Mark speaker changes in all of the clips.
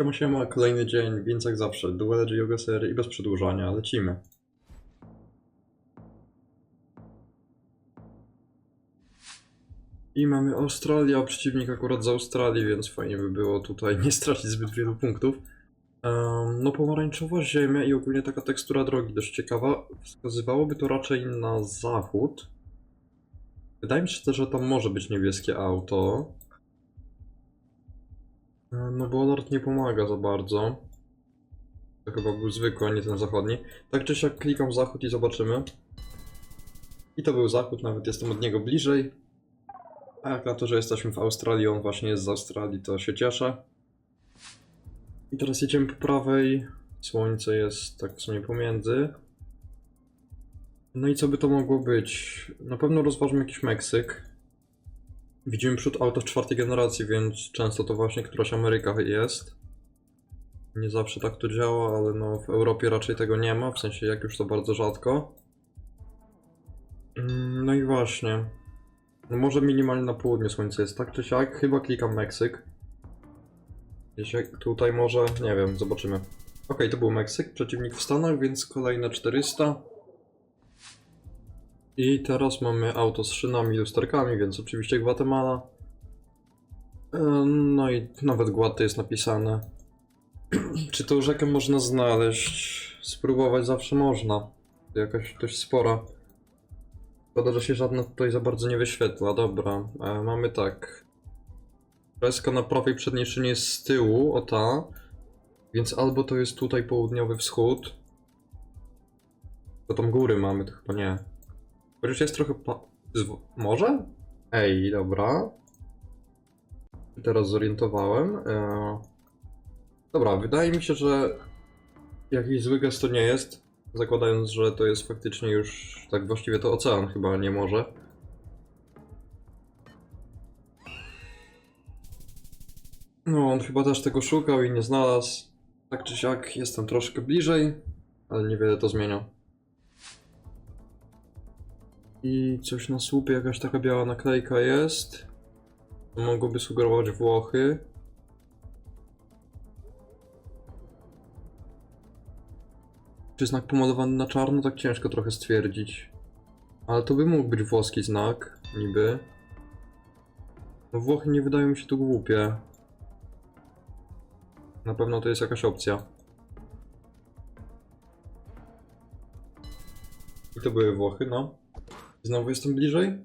Speaker 1: Siema, siema, kolejny dzień, więc jak zawsze, duele yoga sery i bez przedłużania, lecimy. I mamy Australię, a przeciwnik akurat z Australii, więc fajnie by było tutaj nie stracić zbyt wielu punktów. Em, no pomarańczowa ziemia i ogólnie taka tekstura drogi dość ciekawa. Wskazywałoby to raczej na zachód. Wydaje mi się też, że tam może być niebieskie auto. E, No bo Lord nie pomaga za bardzo. To chyba był zwykły, a nie ten zachodni. Tak czy siak klikam zachód i zobaczymy. I to był zachód, nawet jestem od niego bliżej. A jak na to, że jesteśmy w Australii, on właśnie jest z Australii, to się cieszę. I teraz jedziemy po prawej. Słońce jest tak w sumie pomiędzy. No i co by to mogło być? Na pewno rozważmy jakiś Meksyk. Widzimy przód auto czwartej generacji, więc często to właśnie któraś Ameryka jest. Nie zawsze tak to działa, ale no w Europie raczej tego nie ma, w sensie jak już to bardzo rzadko. Mm, No i właśnie. No może minimalnie na południe słońce jest, tak czy siak. Chyba klikam Meksyk. Jeśli tutaj może, nie wiem, zobaczymy. Okej, to był Meksyk, przeciwnik w Stanach, więc kolejne 400. I teraz mamy auto z szynami i lusterkami, więc oczywiście Gwatemala. E, No i nawet Guaty jest napisane. Czy tą rzekę można znaleźć? Spróbować zawsze można. Jakaś dość spora. Szkoda, że się żadna tutaj za bardzo nie wyświetla. Dobra, e, mamy tak. Kreska na prawej przedniej szynie jest z tyłu, o ta. Więc albo to jest tutaj południowy wschód. To tam góry mamy, to chyba nie. Chociaż jest trochę. Zw... Może? Ej, dobra. Teraz zorientowałem. E... Dobra, wydaje mi się, że jakiś zły gest to nie jest. Zakładając, że to jest faktycznie już tak właściwie to ocean chyba nie może. No, on chyba też tego szukał i nie znalazł. Tak czy siak, jestem troszkę bliżej, ale niewiele to zmienia. I coś na słupie, jakaś taka biała naklejka jest. Mogłoby sugerować Włochy. Czy znak pomalowany na czarno? Tak ciężko trochę stwierdzić. Ale to by mógł być włoski znak, niby. No Włochy nie wydają mi się tu głupie. Na pewno to jest jakaś opcja. I to były Włochy, no. Znowu jestem bliżej.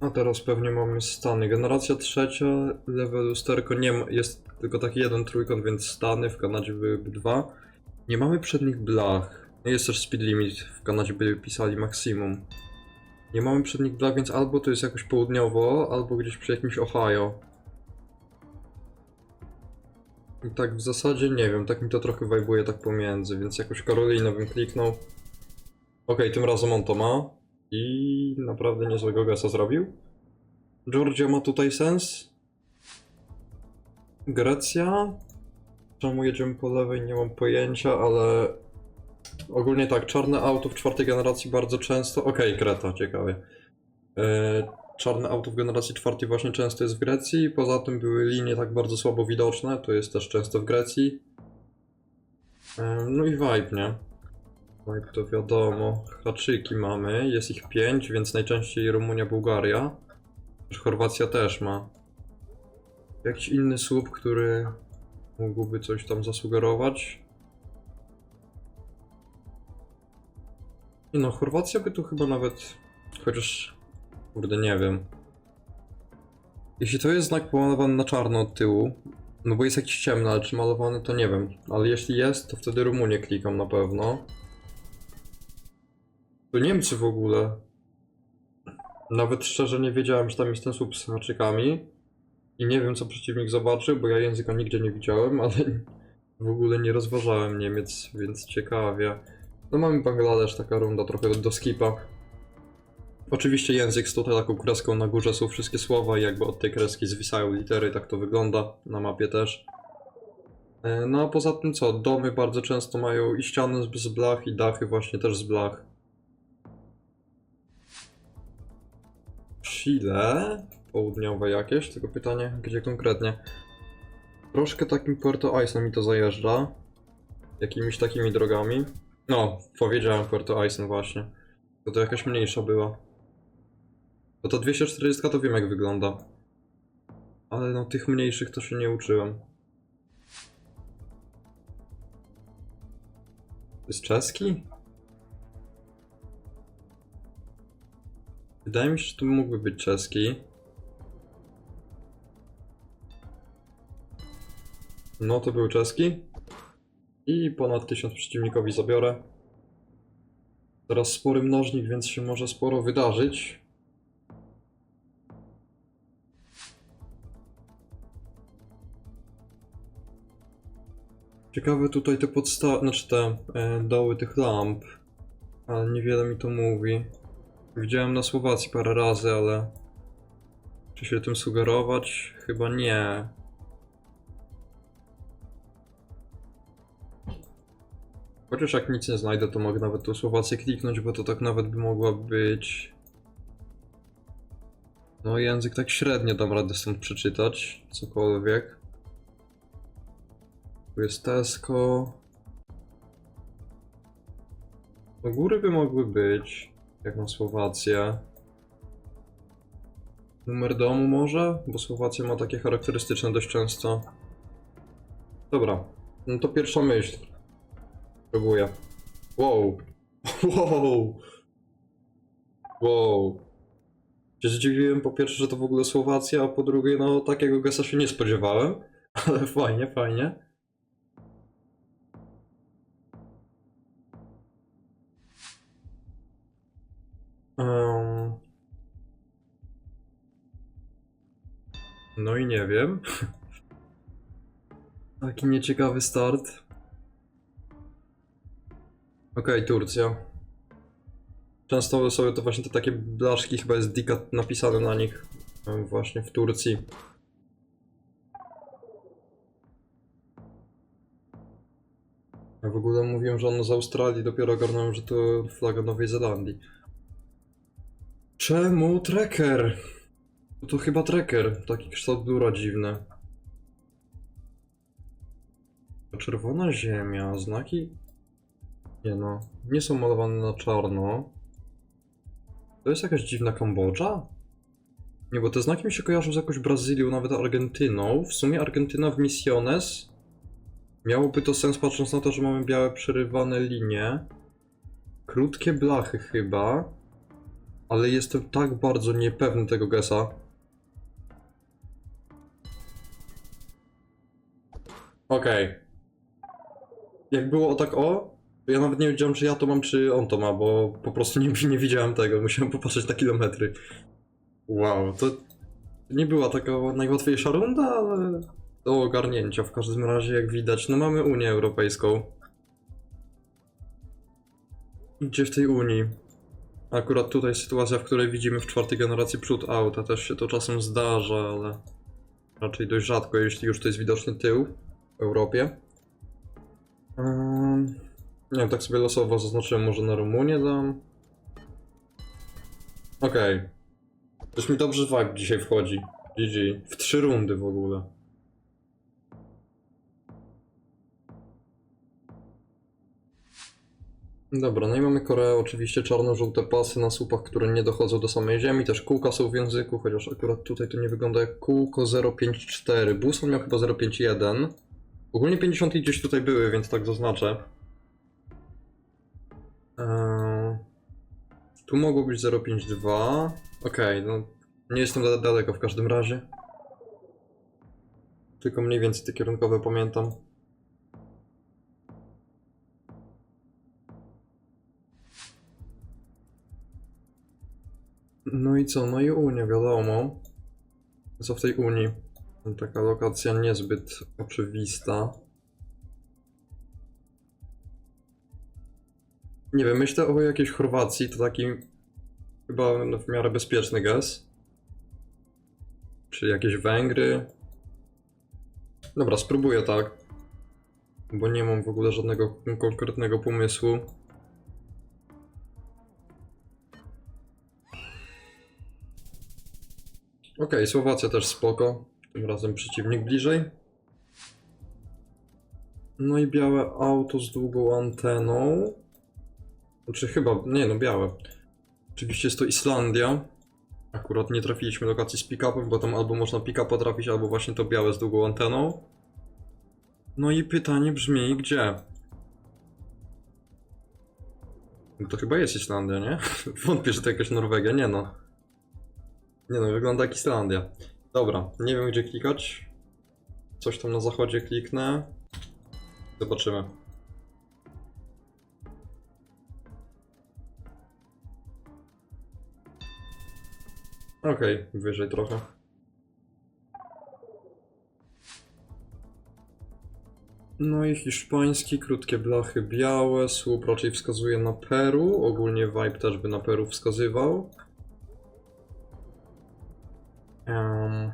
Speaker 1: A teraz pewnie mamy Stany. Generacja trzecia, lewe lusterko nie ma, jest tylko taki jeden trójkąt, więc Stany, w Kanadzie byłyby dwa. Nie mamy przednich blach. Jest też speed limit, w Kanadzie by pisali maksimum. Nie mamy przednich blach, więc albo to jest jakoś południowo, albo gdzieś przy jakimś Ohio. I tak w zasadzie nie wiem, tak mi to trochę wajbuje tak pomiędzy, więc jakoś Karolinę bym kliknął. Okej, tym razem on to ma. I naprawdę niezłego gasa zrobił. Georgia ma tutaj sens. Grecja. Czemu jedziemy po lewej, nie mam pojęcia, ale ogólnie tak, czarne auto w czwartej generacji bardzo często. Okej, Kreta, ciekawie. E, czarne auto w generacji czwartej właśnie często jest w Grecji. Poza tym były linie tak bardzo słabo widoczne, to jest też często w Grecji. E, no i vibe, nie? Vibe to wiadomo. Haczyki mamy, jest ich pięć, więc najczęściej Rumunia, Bułgaria. Chorwacja też ma. Jakiś inny słup, który mógłby coś tam zasugerować. No, Chorwacja by tu chyba nawet. Chociaż. Kurde, nie wiem. Jeśli to jest znak pomalowany na czarno od tyłu, no bo jest jakiś ciemny, ale czy malowany to nie wiem. Ale jeśli jest, to wtedy Rumunię klikam na pewno. To Niemcy w ogóle. Nawet szczerze nie wiedziałem, że tam jest ten słup z haczykami. I nie wiem, co przeciwnik zobaczył, bo ja języka nigdzie nie widziałem, ale w ogóle nie rozważałem Niemiec, więc ciekawie. No mamy Bangladesz, taka runda trochę do skipa. Oczywiście język z tutaj taką kreską na górze są wszystkie słowa i jakby od tej kreski zwisają litery, tak to wygląda na mapie też. E, No a poza tym co, domy bardzo często mają i ściany z z blach i dachy właśnie też z blach. Chile, południowe jakieś, tylko pytanie, gdzie konkretnie. Troszkę takim Puerto Aysen mi to zajeżdża. Jakimiś takimi drogami. No, powiedziałem Puerto Aysen właśnie. To to jakaś mniejsza była. To to 240 to wiem jak wygląda. Ale no tych mniejszych to się nie uczyłem. To jest czeski? Wydaje mi się, że to mógłby być czeski. No to był czeski. I ponad 1000 przeciwnikowi zabiorę. Teraz spory mnożnik, więc się może sporo wydarzyć. Ciekawe tutaj te podstawy, znaczy te e, doły tych lamp. Ale niewiele mi to mówi. Widziałem na Słowacji parę razy, ale... Czy się tym sugerować? Chyba nie. Chociaż jak nic nie znajdę, to mogę nawet tu Słowację kliknąć, bo to tak nawet by mogła być... No język tak średnio dam radę stąd przeczytać, cokolwiek. Tu jest Tesco. No góry by mogły być, jak na Słowację. Numer domu może? Bo Słowacja ma takie charakterystyczne dość często. Dobra, no to pierwsza myśl. Próbuję. Wow. Wow. Wow. Się zdziwiłem po pierwsze, że to w ogóle Słowacja, a po drugie, no takiego gesa się nie spodziewałem. Ale fajnie, fajnie. Em. No i nie wiem. Taki nieciekawy start. Okej, Turcja. Często sobie to właśnie te takie blaszki, chyba jest Dika napisane na nich właśnie w Turcji. Ja w ogóle mówiłem, że on z Australii, dopiero ogarnąłem, że to flaga Nowej Zelandii. Czemu tracker? No to chyba tracker, taki kształt biura dziwny. Czerwona ziemia, znaki nie no, nie są malowane na czarno. To jest jakaś dziwna Kambodża? Nie, bo te znaki mi się kojarzą z jakąś Brazylią, nawet Argentyną. W sumie Argentyna w Misiones. Miałoby to sens patrząc na to, że mamy białe przerywane linie. Krótkie blachy chyba. Ale jestem tak bardzo niepewny tego gesa. Okej. Jak było tak o, to ja nawet nie wiedziałem, czy ja to mam, czy on to ma, bo po prostu nie, nie widziałem tego. Musiałem popatrzeć na kilometry. Wow, to nie była taka najłatwiejsza runda, ale do ogarnięcia w każdym razie, jak widać. No mamy Unię Europejską. Gdzie w tej Unii? Akurat tutaj sytuacja, w której widzimy w czwartej generacji przód auta, też się to czasem zdarza, ale raczej dość rzadko, jeśli już to jest widoczny tył w Europie. Um, nie wiem, tak sobie losowo zaznaczyłem, może na Rumunię dam. Okej. Coś mi dobrze vibe dzisiaj wchodzi. GG. W trzy rundy w ogóle. Dobra, no i mamy Koreę, oczywiście czarno-żółte pasy na słupach, które nie dochodzą do samej ziemi, też kółka są w języku, chociaż akurat tutaj to nie wygląda jak kółko 054. Buson miał chyba 051. Ogólnie 50 gdzieś tutaj były, więc tak zaznaczę. Eee, tu mogło być 052. Okej, no nie jestem da- daleko w każdym razie. Tylko mniej więcej te kierunkowe pamiętam. No i co? No i Unia, wiadomo. Co w tej Unii? Taka lokacja niezbyt oczywista. Nie wiem, myślę o jakiejś Chorwacji, to taki chyba no, w miarę bezpieczny gaz. Czy jakieś Węgry. Dobra, spróbuję tak. Bo nie mam w ogóle żadnego konkretnego pomysłu. Okej, Słowacja też spoko. Tym razem przeciwnik bliżej. No i białe auto z długą anteną. Znaczy chyba, nie no, białe. Oczywiście jest to Islandia. Akurat nie trafiliśmy lokacji z pick-upem, bo tam albo można pick-upa trafić, albo właśnie to białe z długą anteną. No i pytanie brzmi, gdzie? No to chyba jest Islandia, nie? Wątpię, że to jakaś Norwegia, nie no. Nie no, wygląda jak Islandia. Dobra, nie wiem gdzie klikać. Coś tam na zachodzie kliknę. Zobaczymy. Okej, wyżej trochę. No i hiszpański, krótkie blachy białe, słup raczej wskazuje na Peru, ogólnie vibe też by na Peru wskazywał. Em.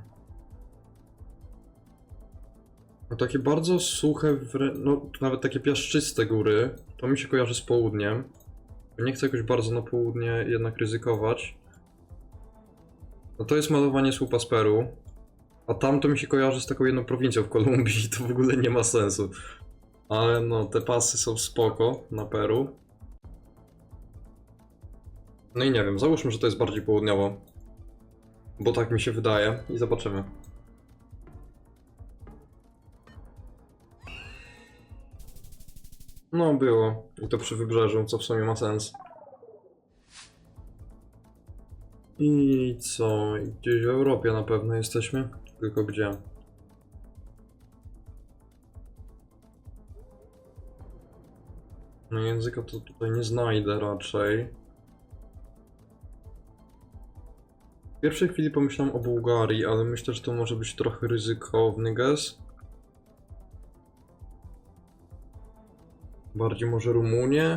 Speaker 1: No takie bardzo suche, no nawet takie piaszczyste góry, to mi się kojarzy z południem. Nie chcę jakoś bardzo na południe jednak ryzykować. No to jest malowanie słupa z Peru. A tam to mi się kojarzy z taką jedną prowincją w Kolumbii to w ogóle nie ma sensu. Ale no, te pasy są spoko na Peru. No i nie wiem, załóżmy, że to jest bardziej południowo. Bo tak mi się wydaje i zobaczymy. No, było. I to przy wybrzeżu, co w sumie ma sens. I co? Gdzieś w Europie na pewno jesteśmy. Tylko gdzie? No języka to tutaj nie znajdę raczej. W pierwszej chwili pomyślałem o Bułgarii, ale myślę, że to może być trochę ryzykowny gest. Bardziej może Rumunię?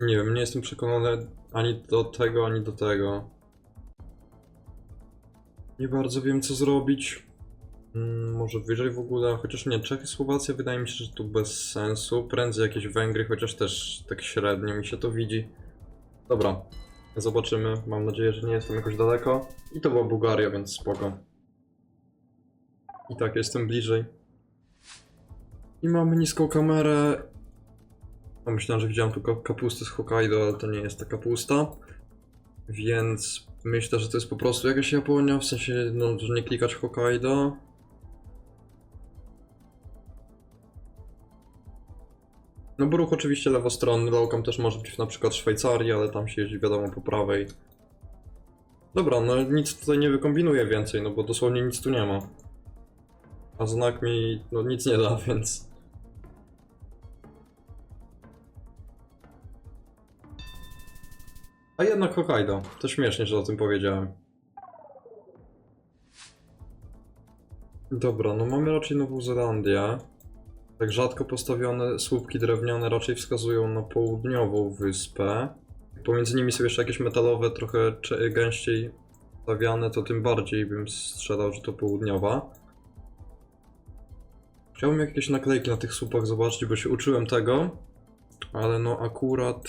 Speaker 1: Nie wiem, nie jestem przekonany ani do tego, ani do tego. Nie bardzo wiem, co zrobić. Mm, może wyżej w ogóle, chociaż nie, Czechy, Słowacja wydaje mi się, że tu bez sensu. Prędzej jakieś Węgry, chociaż też tak średnio mi się to widzi. Dobra, zobaczymy. Mam nadzieję, że nie jestem jakoś daleko. I to była Bułgaria, więc spoko. I tak, jestem bliżej. I mamy niską kamerę. No, myślałem, że widziałem tu ka- kapustę z Hokkaido, ale to nie jest ta kapusta. Więc myślę, że to jest po prostu jakaś Japonia, w sensie, no, że nie klikać Hokkaido. No bo ruch oczywiście lewostronny, Locam też może być na przykład w Szwajcarii, ale tam się jeździ wiadomo po prawej. Dobra, no nic tutaj nie wykombinuję więcej, no bo dosłownie nic tu nie ma. A znak mi no nic nie da, więc... A jednak Hokkaido. To śmiesznie, że o tym powiedziałem. Dobra, no mamy raczej Nową Zelandię. Tak rzadko postawione słupki drewniane raczej wskazują na południową wyspę. Pomiędzy nimi są jeszcze jakieś metalowe, trochę gęściej stawiane, to tym bardziej bym strzelał, że to południowa. Chciałbym jakieś naklejki na tych słupach zobaczyć, bo się uczyłem tego, ale no akurat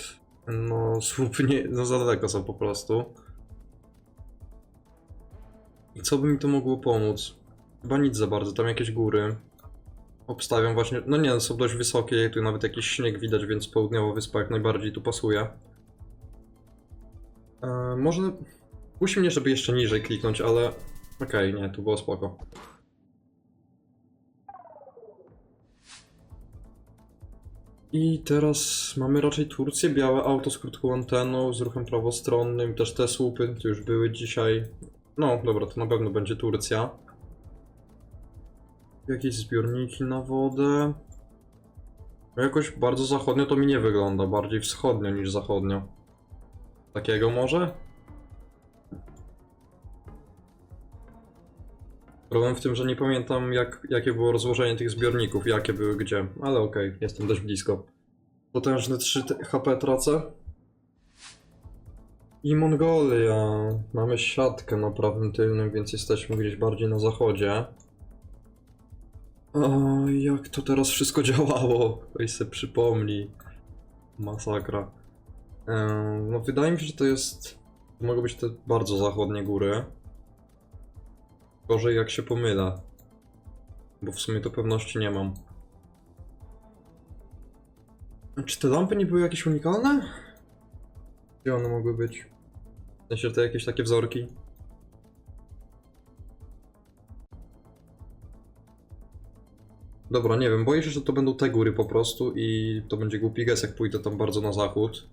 Speaker 1: no słupy nie, no za daleko są po prostu. I co by mi to mogło pomóc? Chyba nic za bardzo, tam jakieś góry. Obstawiam właśnie, no nie, są dość wysokie, tu nawet jakiś śnieg widać, więc południowa wyspa jak najbardziej tu pasuje. E, może kusi mnie, żeby jeszcze niżej kliknąć, ale okej, nie, tu było spoko. I teraz mamy raczej Turcję, białe auto z krótką anteną, z ruchem prawostronnym, też te słupy, to już były dzisiaj. No dobra, to na pewno będzie Turcja. Jakieś zbiorniki na wodę. No Jakoś bardzo zachodnio to mi nie wygląda, bardziej wschodnio niż zachodnio. Takiego może? Problem w tym, że nie pamiętam jak, jakie było rozłożenie tych zbiorników, jakie były gdzie, ale okej, jestem dość blisko. Potężne 3 t- HP tracę. I Mongolia. Mamy siatkę na prawym tylnym, więc jesteśmy gdzieś bardziej na zachodzie. A jak to teraz wszystko działało? Weź se przypomnij. Masakra. Em, no wydaje mi się, że to jest... To mogą być te bardzo zachodnie góry. Gorzej jak się pomylę. Bo w sumie to pewności nie mam. Czy te lampy nie były jakieś unikalne? Gdzie one mogły być? W sensie te jakieś takie wzorki? Dobra, nie wiem, boję się, że to będą te góry po prostu i to będzie głupi gest, jak pójdę tam bardzo na zachód.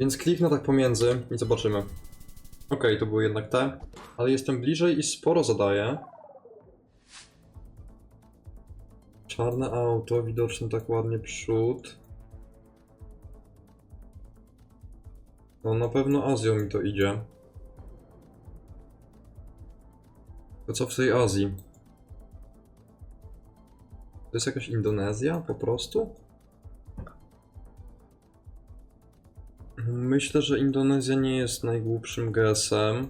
Speaker 1: Więc kliknę tak pomiędzy i zobaczymy. Okej, to były jednak te, ale jestem bliżej i sporo zadaję. Czarne auto, widoczny tak ładnie przód. No na pewno Azją mi to idzie. To co w tej Azji? To jest jakaś Indonezja po prostu? Myślę, że Indonezja nie jest najgłupszym GSM.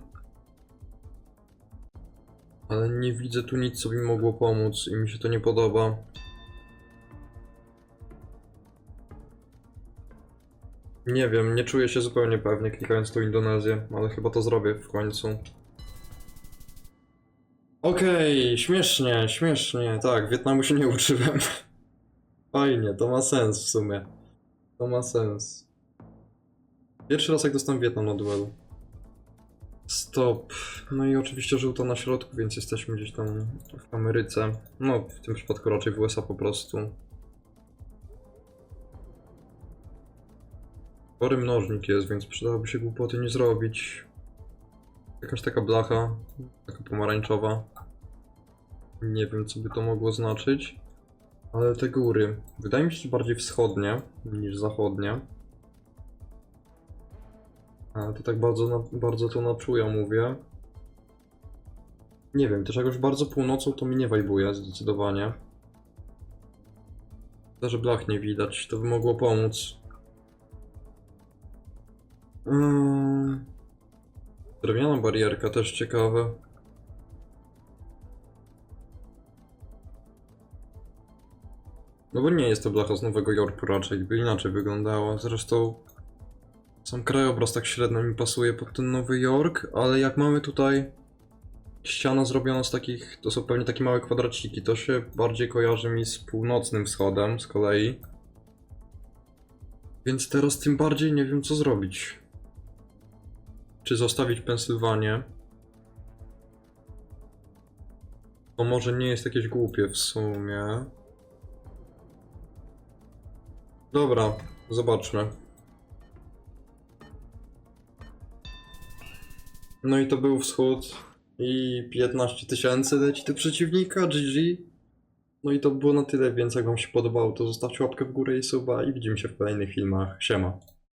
Speaker 1: Ale nie widzę tu nic, co mi mogło pomóc i mi się to nie podoba. Nie wiem, nie czuję się zupełnie pewnie klikając tą Indonezję, ale chyba to zrobię w końcu. Okej, śmiesznie, śmiesznie, tak, Wietnamu się nie uczyłem. Fajnie, to ma sens w sumie. To ma sens. Pierwszy raz jak dostałem Wietnam na duelu. Stop. No i oczywiście żółto na środku, więc jesteśmy gdzieś tam w Ameryce. No, w tym przypadku raczej w USA po prostu. Spory mnożnik jest, więc przydałoby się głupoty nie zrobić. Jakaś taka blacha, taka pomarańczowa. Nie wiem, co by to mogło znaczyć. Ale te góry. Wydaje mi się, bardziej wschodnie niż zachodnie. Ale to tak bardzo, bardzo to na mówię. Nie wiem, też jakoś bardzo północą to mi nie wajbuje zdecydowanie. To, że blach nie widać, to by mogło pomóc. Mm. Drewniana barierka też ciekawe. No bo nie jest to blacha z Nowego Jorku raczej, by inaczej wyglądała. Zresztą sam krajobraz tak średnio mi pasuje pod ten Nowy Jork, ale jak mamy tutaj ściana zrobiona z takich, to są pewnie takie małe kwadraciki, to się bardziej kojarzy mi z północnym wschodem z kolei. Więc teraz tym bardziej nie wiem co zrobić. Czy zostawić Pensylwanię? To może nie jest jakieś głupie w sumie. Dobra, zobaczmy. No i to był wschód i 15 tysięcy leci do przeciwnika, GG. No i to było na tyle, więc jak wam się podobało, to zostawcie łapkę w górę i suba i widzimy się w kolejnych filmach. Siema.